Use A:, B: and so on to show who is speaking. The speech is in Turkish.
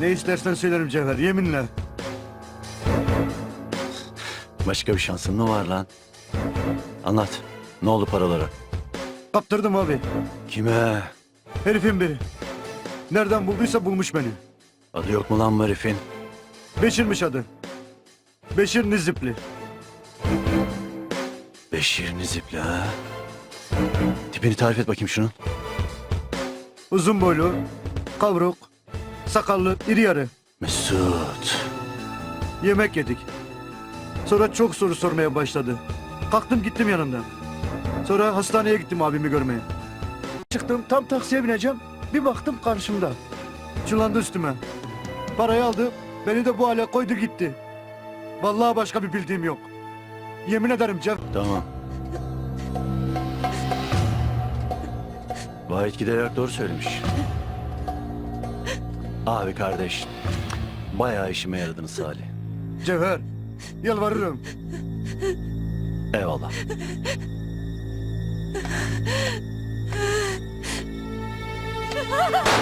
A: Ne istersen söylerim Cevher yeminle.
B: Başka bir şansın mı var lan? Anlat. Ne oldu paralara?
A: Kaptırdım abi.
B: Kime?
A: Herifin biri. Nereden bulduysa bulmuş beni.
B: Adı yok mu lan bu herifin?
A: Beşir'miş adı. Beşir Nizipli.
B: Beşir Nizipli ha? Tipini tarif et bakayım şunun.
A: Uzun boylu, kavruk, sakallı, iri yarı.
B: Mesut.
A: Yemek yedik. Sonra çok soru sormaya başladı. Kalktım gittim yanından. Sonra hastaneye gittim abimi görmeye. Çıktım tam taksiye bineceğim. Bir baktım karşımda. Çullandı üstüme. Parayı aldı. Beni de bu hale koydu gitti. Vallahi başka bir bildiğim yok. Yemin ederim Cev.
B: Tamam. Vahit giderek doğru söylemiş. Abi kardeş. Bayağı işime yaradın Salih.
A: Cevher. Yalvarırım.
B: Eyvallah.